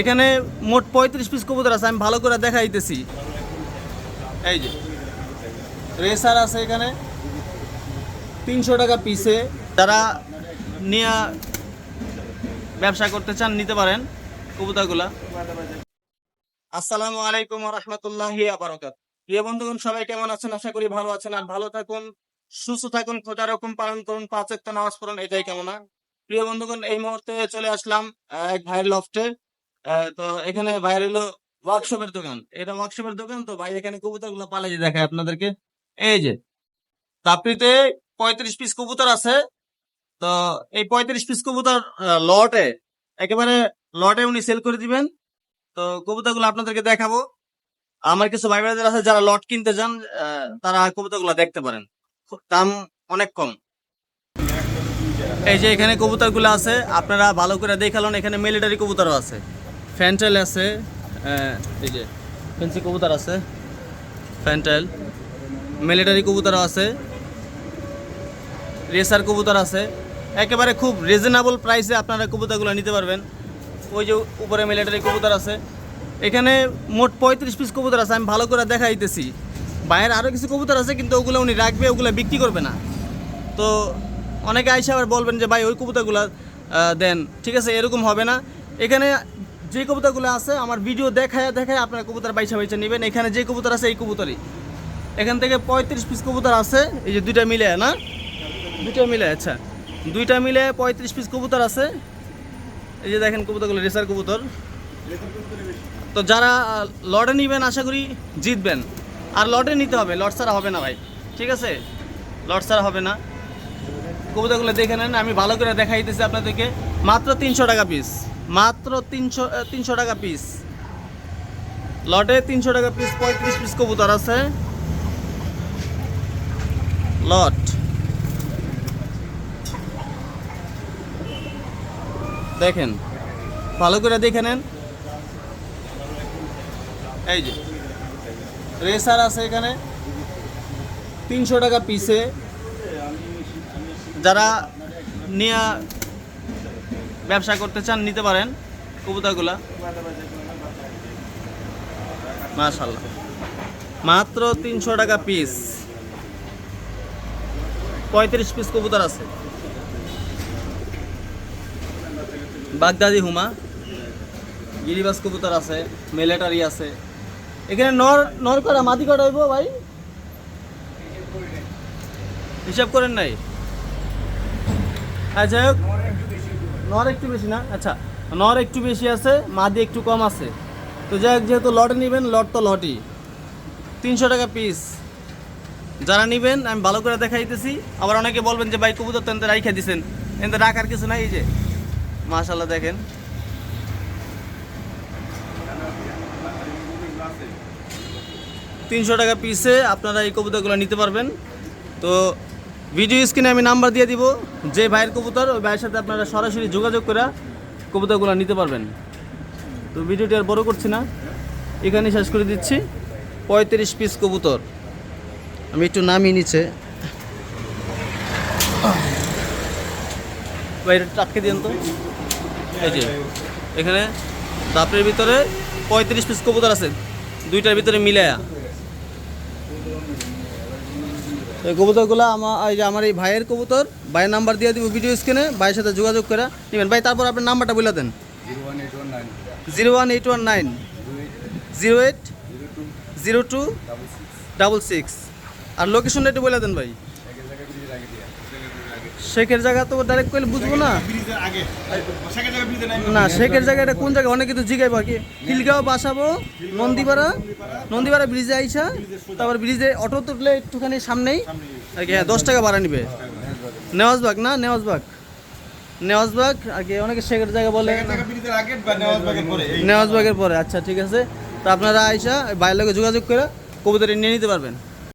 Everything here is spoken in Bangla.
এখানে মোট পঁয়ত্রিশ পিস কবুতর আছে, আমি ভালো করে দেখাইতেছি। এই যে, রেসার আছে এখানে। তিনশো টাকা পিসে যারা নিয়ে ব্যবসা করতে চান, নিতে পারেন কবুতরগুলা। আসসালামু আলাইকুম রহমতুল্লাহি আবরকাত প্রিয় বন্ধুগণ, সবাই কেমন আছেন? আশা করি ভালো আছেন আর ভালো থাকুন, সুস্থ থাকুন খোঁজা রকম পালন করুন, পাঁচ একটা নামাজ পড়ুন, এটাই কামনা। প্রিয় বন্ধুগণ, এই মুহূর্তে চলে আসলাম এক ভাইয়ের লফটে তো এখানে ভাইয়ের হলো ওয়ার্কশপের দোকান। এটা ওয়ার্কশপের দোকান, তো ভাই এখানে কবুতরগুলো পালাই দেখায় আপনাদেরকে। এই যে, তাপড়িতে পঁয়ত্রিশ পিস কবুতর আছে। তো এই পঁয়ত্রিশ পিস কবুতর লটে, একেবারে লটে উনি সেল করে দিবেন। তো কবুতরগুলো আপনাদেরকে দেখাবো। আমার কিছু ভাই বোনেদের আছে যারা লট কিনতে যান তারা কবুতরগুলো দেখতে পারেন। দাম অনেক কম। এই যে এখানে কবুতরগুলো আছে, আপনারা ভালো করে দেখালেন এখানে মিলিটারি কবুতরও আছে। ফ্যান্টেল আছে এই যে ফেন্সি কবুতর আছে ফ্যান্টেল মিলিটারি কবুতরও আছে, রেসার কবুতর আছে। একেবারে খুব রিজনেবল প্রাইসে আপনারা কবুতরগুলো নিতে পারবেন। ওই যে উপরে মিলিটারি কবুতর আছে। এখানে মোট পঁয়ত্রিশ পিস কবুতর আছে, আমি ভালো করে দেখাইতেছি। বাইরের আরও কিছু কবুতর আছে, কিন্তু ওগুলো উনি রাখবে, ওগুলো বিক্রি করবে না। তো অনেকে আইসা আবার বলবেন যে, ভাই, ওই কবুতরগুলো দেন। ঠিক আছে, এরকম হবে না। এখানে যে কবুতরগুলো আছে, আমার ভিডিও দেখায় দেখায় আপনারা কবুতর বাইসা বাইসা নেবেন। এখানে যে কবুতর আছে, এই কবুতরই। এখান থেকে পঁয়ত্রিশ পিস কবুতর আছে, এই যে দুইটা মিলে, না? দুইটা মিলে আচ্ছা। দুইটা মিলে পঁয়ত্রিশ পিস কবুতর আছে। এই যে দেখেন কবুতরগুলো, রেসার কবুতর। তো যারা লটে নিবেন, আশা করি জিতবেন। আর লটে নিতে হবে লট ছাড়া হবে না ভাই। ঠিক আছে? লট ছাড়া হবে না। কবুতরগুলো দেখে নেন, আমি ভালো করে দেখাইতেছি আপনাদেরকে। মাত্র তিনশো টাকা পিস মাত্র তিনশো তিনশো টাকা পিস লটে তিনশো টাকা পিস পঁয়ত্রিশ পিস কবুতর আছে। লট। দেখেন, ভালো করে দেখে নেন। এই যে, রেসার আছে এখানে। তিনশো টাকা পিসে যারা নিয়ে ব্যবসা করতে চান, নিতে পারেন কবুতরগুলা মাশাল্লাহ মাত্র তিনশো টাকা পিস পঁয়ত্রিশ পিস কবুতর আছে। বাগদাদি হুমা। গিরিবাস কবুতর আছে, মিলিটারি আছে। এখানে নর নর করা মাদি করা হইব ভাই? হিসাব করেন নাই। আচ্ছা নর একটু বেশি না? আচ্ছা নর একটু বেশি আছে, মাদি একটু কম আছে। তো যাই যেহেতু লটে নেবেন, লট তো লটই। তিনশো টাকা পিস যারা নেবেন, আমি ভালো করে দেখাইতেছি। আবার অনেকে বলবেন যে, ভাই, কবুতর তো এনতে রাইখা দিছেন। এনতে রাখার কিছু নাই এই যে। মাশাল্লাহ দেখেন। তিনশো টাকা পিসে আপনারা এই কবুতরগুলো নিতে পারবেন। তো ভিডিও স্ক্রিনে আমি নাম্বার দিয়ে দিব, যে ভাইয়ের কবুতর, ওই ভাইয়ের সাথে আপনারা সরাসরি যোগাযোগ করে কবুতরগুলো নিতে পারবেন। তো ভিডিওটি আর বড় করছি না এখানে শেষ করে দিচ্ছি। পঁয়ত্রিশ পিস কবুতর। আমি একটু নামিয়ে নিচে। বাইরে টাটকে দিন তো। এই যে, এখানে দাপড়ের ভিতরে পঁয়ত্রিশ পিস কবুতর আছে, দুইটার ভিতরে মিলায়া তো এই কবুতরগুলো আমার এই যে আমার এই ভাইয়ের কবুতর, ভাইয়ের নাম্বার দিয়ে দিব ভিডিও স্ক্রিনে ভাইয়ের সাথে যোগাযোগ করে। নেবেন, ভাই, তারপর আপনার নাম্বারটা বলে দেন। Zero one eight one nine. Zero eight zero two double six আর লোকেশনটা একটু বলে দেন, ভাই। শেখের জায়গা তো ডাইরেক্ট করলে বুঝব না। না শেখের জায়গাটা কোন জায়গা? অনেকে তো জিগাইবো আর কি। খিলগাঁও বাসাবো নন্দীপাড়া নন্দীপাড়া ব্রিজে আইসা তারপর ব্রিজে অটো তুললে একটুখানি সামনেই আর কি হ্যাঁ দশ টাকা ভাড়া নিবে। নেওয়াজবাগ না নেওয়াজবাগ নেওয়াজবাগ আর কি অনেকে শেখের জায়গা বলে। নেওয়াজবাগের পরে আচ্ছা ঠিক আছে। তা আপনারা আইসা বাইরের লোকে যোগাযোগ করে কবুতর নিয়ে নিতে পারবেন।